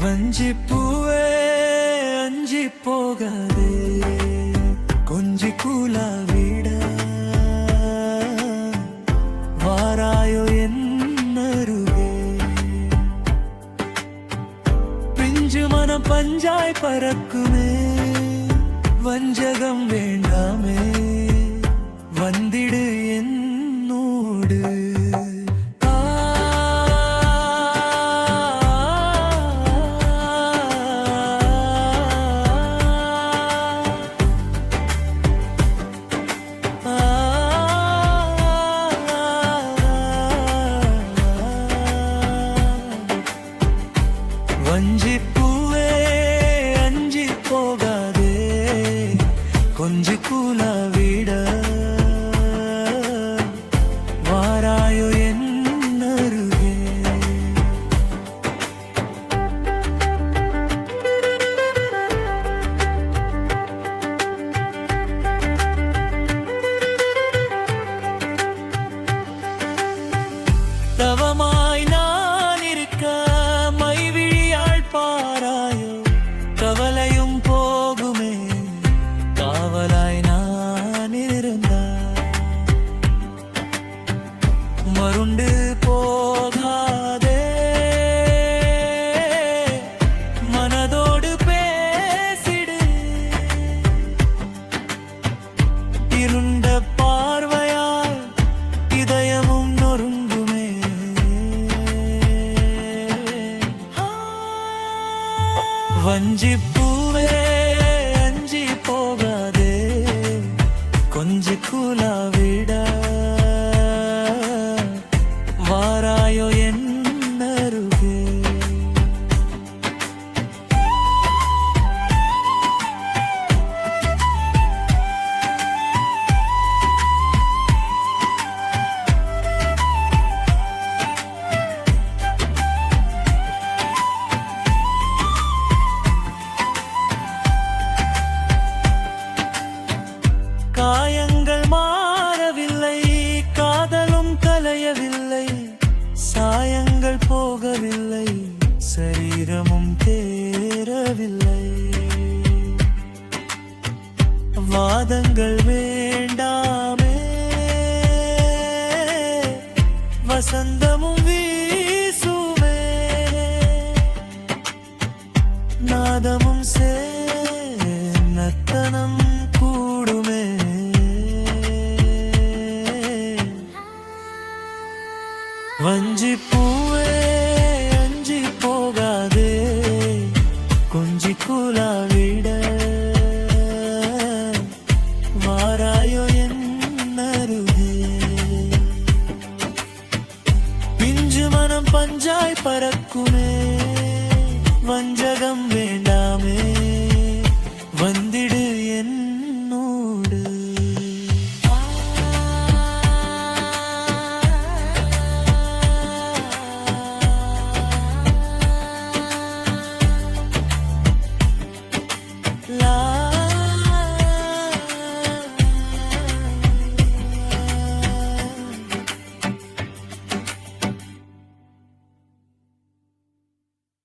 வஞ்சி பூவே அஞ்சி போகாது கொஞ்சி கூலா விட. வாராயோ என்னருகே. பிஞ்சு மன பஞ்சாய் பறக்குமே வஞ்சகம் வேண்டாமே. போகாதே. கொஞ்சி கூலா விட மருண்டு போகாதே. மனதோடு பேசிடு. இருண்ட பார்வையால் இதயமும் நொறுங்குமே. வஞ்சி சாயங்கள் போகவில்லை சரீரமும் தேரவில்லை வாதங்கள் வேண்டாமே வசந்தமும் வீசுமே. நாதமும் சே நத்தனம் கூடுமே. வஞ்சிப்பூ பறக்குமே. வஞ்சகம்